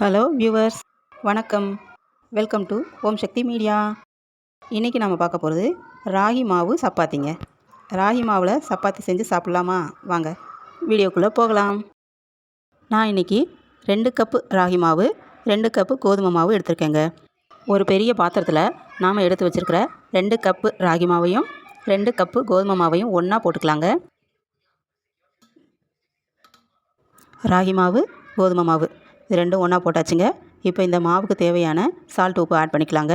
Hello viewers வணக்கம். Welcome to Om Shakti media இன்றைக்கி நம்ம பார்க்க போகிறது ராகி மாவு சப்பாத்திங்க. ராகி மாவில் சப்பாத்தி செஞ்சு சாப்பிட்லாமா? வாங்க வீடியோக்குள்ளே போகலாம். நான் இன்றைக்கி ரெண்டு கப்பு ராகி மாவு ரெண்டு கப்பு கோதுமை மாவு எடுத்திருக்கேங்க. ஒரு பெரிய பாத்திரத்தில் நாம் எடுத்து வச்சுருக்கிற ரெண்டு கப்பு ராகி மாவையும் ரெண்டு கப்பு கோதுமை மாவையும் ஒன்றா போட்டுக்கலாங்க. ராகி மாவு கோதுமை மாவு. இது ரெண்டும் ஒன்றா போட்டாச்சுங்க. இப்போ இந்த மாவுக்கு தேவையான சால்ட் உப்பு ஆட் பண்ணிக்கலாங்க.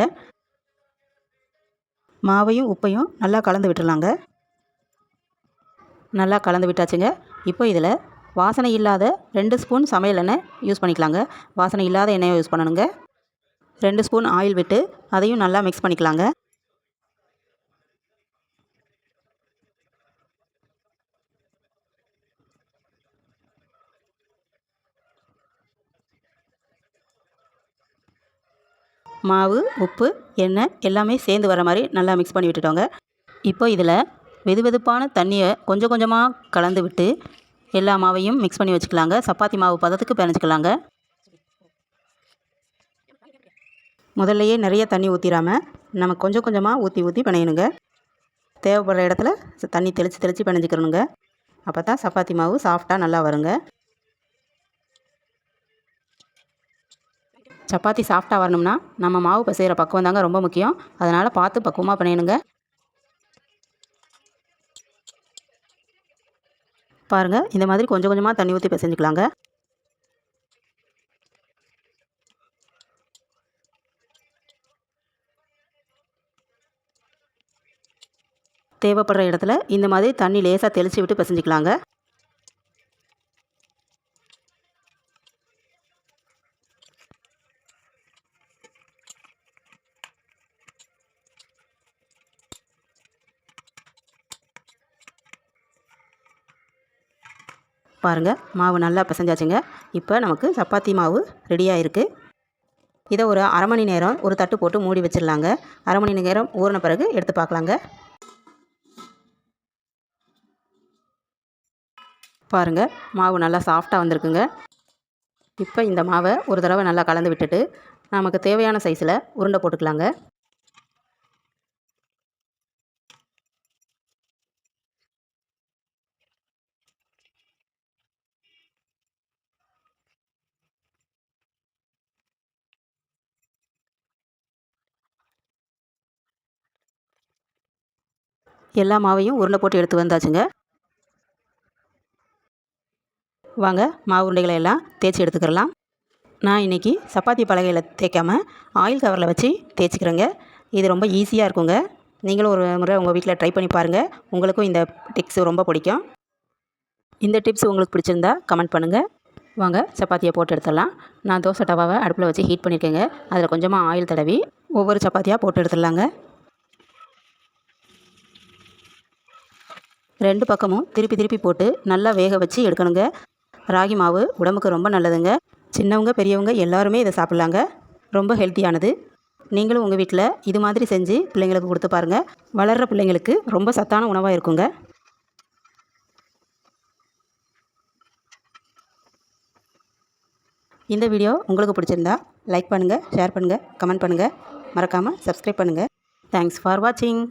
மாவையும் உப்பையும் நல்லா கலந்து விட்டுடலாங்க. நல்லா கலந்து விட்டாச்சுங்க. இப்போ இதில் வாசனை இல்லாத ரெண்டு ஸ்பூன் சமையல் எண்ணெய் யூஸ் பண்ணிக்கலாங்க. வாசனை இல்லாத எண்ணெயை யூஸ் பண்ணணுங்க. ரெண்டு ஸ்பூன் ஆயில் விட்டு அதையும் நல்லா மிக்ஸ் பண்ணிக்கலாங்க. மாவு உப்பு எண்ணெய் எல்லாமே சேர்ந்து வர மாதிரி நல்லா மிக்ஸ் பண்ணி விட்டுட்டோங்க. இப்போ இதில் வெது வெதுப்பான தண்ணியை கொஞ்சம் கொஞ்சமாக கலந்து விட்டு எல்லா மாவையும் மிக்ஸ் பண்ணி வச்சுக்கலாங்க. சப்பாத்தி மாவு பதத்துக்கு பிணைச்சிக்கலாங்க முதல்லையே நிறைய தண்ணி ஊற்றிடாமல் நம்ம கொஞ்சம் கொஞ்சமாக ஊற்றி ஊற்றி பிணையணுங்க தேவைப்படுற இடத்துல தண்ணி தெளித்து தெளித்து பிணைஞ்சிக்கிறணுங்க அப்போ தான் சப்பாத்தி மாவு சாஃப்டாக நல்லா வருங்க. சப்பாத்தி சாஃப்டாக வரணும்னா நம்ம மாவு பிசைகிற பக்குவம் தாங்க ரொம்ப முக்கியம். அதனால் பார்த்து பக்குவமாக பண்ணிடுங்க. பாருங்கள் இந்த மாதிரி கொஞ்சம் கொஞ்சமாக தண்ணி ஊற்றி பிசைஞ்சிக்கலாங்க. தேவைப்படுற இடத்துல இந்த மாதிரி தண்ணி லேசாக தெளித்து விட்டு பிசைஞ்சிக்கலாங்க. பாருங்கள் மாவு நல்லா பிசைஞ்சாச்சுங்க. இப்போ நமக்கு சப்பாத்தி மாவு ரெடியாக இருக்குது இதை ஒரு அரை மணி நேரம் ஒரு தட்டு போட்டு மூடி வச்சிடலாங்க. அரை மணி நேரம் ஊறின பிறகு எடுத்து பார்க்கலாங்க. பாருங்கள் மாவு நல்லா சாஃப்டாக வந்திருக்குங்க. இப்போ இந்த மாவை ஒரு தடவை நல்லா கலந்து விட்டுட்டு நமக்கு தேவையான சைஸில் உருண்டை போட்டுக்கலாங்க. எல்லா மாவையும் உருண்டை போட்டு எடுத்து வந்தாச்சுங்க. வாங்க மாவு உருண்டைகளை எல்லாம் தேய்ச்சி எடுத்துக்கிறலாம். நான் இன்றைக்கி சப்பாத்தி பலகையில் தேய்க்காமல் ஆயில் கவரில் வச்சு தேய்ச்சிக்கிறேங்க. இது ரொம்ப ஈஸியாக இருக்குங்க. நீங்களும் ஒரு முறை உங்கள் வீட்டில் ட்ரை பண்ணி பாருங்கள் உங்களுக்கும் இந்த டிப்ஸ் ரொம்ப பிடிக்கும். இந்த டிப்ஸ் உங்களுக்கு பிடிச்சிருந்தா கமெண்ட் பண்ணுங்கள் வாங்க சப்பாத்தியை போட்டு எடுத்துடலாம். நான் தோசை டவாவை அடுப்பில் வச்சு ஹீட் பண்ணியிருக்கேங்க. அதில் கொஞ்சமாக ஆயில் தடவி ஒவ்வொரு சப்பாத்தியாக போட்டு எடுத்துடலாங்க. ரெண்டு பக்கமும் திருப்பி திருப்பி போட்டு நல்லா வேக வச்சு எடுக்கணுங்க. ராகி மாவு உடம்புக்கு ரொம்ப நல்லதுங்க. சின்னவங்க பெரியவங்க எல்லாருமே இதை சாப்பிட்லாங்க. ரொம்ப ஹெல்த்தியானது. நீங்களும் உங்கள் வீட்டில் இது மாதிரி செஞ்சு பிள்ளைங்களுக்கு கொடுத்து பாருங்கள் வளர்கிற பிள்ளைங்களுக்கு ரொம்ப சத்தான உணவாக இருக்குங்க. இந்த வீடியோ உங்களுக்கு பிடிச்சிருந்தா லைக் பண்ணுங்கள் ஷேர் பண்ணுங்கள் கமெண்ட் பண்ணுங்கள் மறக்காமல் சப்ஸ்கிரைப் பண்ணுங்கள் தேங்க்ஸ் ஃபார் வாட்சிங்